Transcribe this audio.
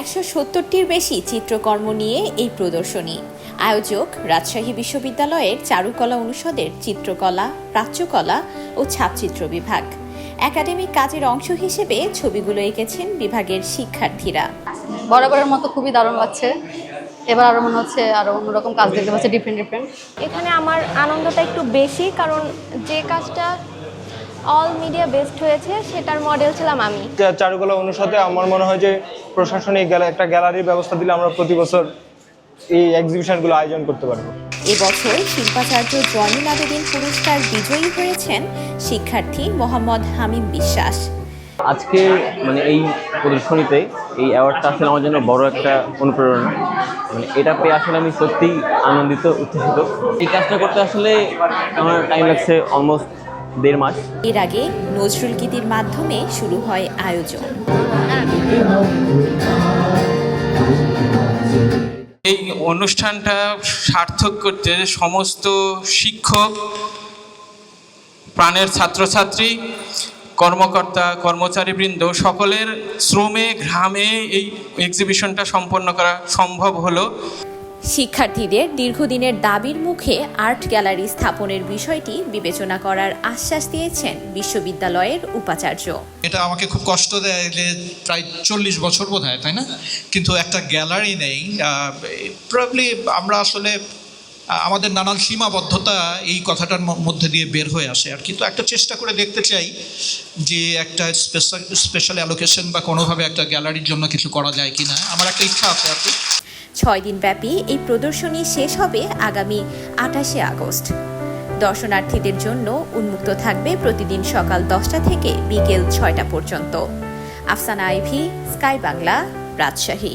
একশো সত্তরটির বেশি চিত্রকর্ম নিয়ে এই প্রদর্শনী। আয়োজক রাজশাহী বিশ্ববিদ্যালয়ের চারুকলা অনুষদের চিত্রকলা প্রাচ্যকলা ও ছাপচিত্র বিভাগ। একাডেমিক কাজের অংশ হিসেবে ছবিগুলো এঁকেছেন বিভাগের শিক্ষার্থীরা। বরাবরের মতো খুবই দারুণ লাগছে। এবার আরও মনে হচ্ছে আরও অন্যরকম কাজ দেখতে পাচ্ছে ডিফারেন্ট ডিফারেন্ট এখানে আমার আনন্দটা একটু বেশি কারণ যে কাজটা অল মিডিয়া বেসড হয়েছে সেটার মডেল ছিলাম আমি। চারুকলা অনুষদে আমার মনে হয় যে প্রশাসনিক একটা গ্যালারির ব্যবস্থা দিলে আমরা প্রতি বছর এই এক্সিবিশনগুলো আয়োজন করতে পারব। এবছর শিল্পাচার্য জয়নুল আবেদিন পুরস্কার বিজয়ী হয়েছেন শিক্ষার্থী মোহাম্মদ হামিম বিশ্বাস। আজকে মানে এই প্রদর্শনীতে এই অ্যাওয়ার্ডটা আসলে আমার জন্য বড় একটা অনুপ্রেরণা। মানে এটা পেয়ে আসলে আমি সত্যিই আনন্দিত উচ্ছ্বসিত এই কাজটা করতে আসলে আমার টাইম লাগছে অলমোস্ট দেড় মাস। এর আগে নজরুল গীতির মাধ্যমে শুরু হয় আয়োজন। এই অনুষ্ঠানটা সার্থক করতে সমস্ত শিক্ষক প্রাণের ছাত্রছাত্রী কর্মকর্তা কর্মচারীবৃন্দ সকলের শ্রমে ঘামে এই এক্সিবিশনটা সম্পন্ন করা সম্ভব হলো। শিক্ষার্থীদের দীর্ঘদিনের দাবির মুখে আর্ট গ্যালারি স্থাপনের বিষয়টি বিবেচনা করার আশ্বাস দিয়েছেন বিশ্ববিদ্যালয়ের উপাচার্য। এটা আমাকে খুব কষ্ট দেয় যে প্রায় চল্লিশ বছর বোধ হয় তাই না? কিন্তু একটা গ্যালারি নেই প্রবলি আমরা আসলে আমাদের নানান সীমাবদ্ধতা এই কথাটার মধ্যে দিয়ে বের হয়ে আসে আর কিন্তু একটা চেষ্টা করে দেখতে চাই যে একটা স্পেশাল স্পেশাল অ্যালোকেশন বা কোনোভাবে একটা গ্যালারির জন্য কিছু করা যায় কি না আমার একটা ইচ্ছা আছে আর কি। ছয় দিনব্যাপী এই প্রদর্শনী শেষ হবে আগামী আঠাশে আগস্ট। দর্শনার্থীদের জন্য উন্মুক্ত থাকবে প্রতিদিন সকাল দশটা থেকে বিকেল ছয়টা পর্যন্ত। আফসানা আইভি, স্কাই বাংলা, রাজশাহী।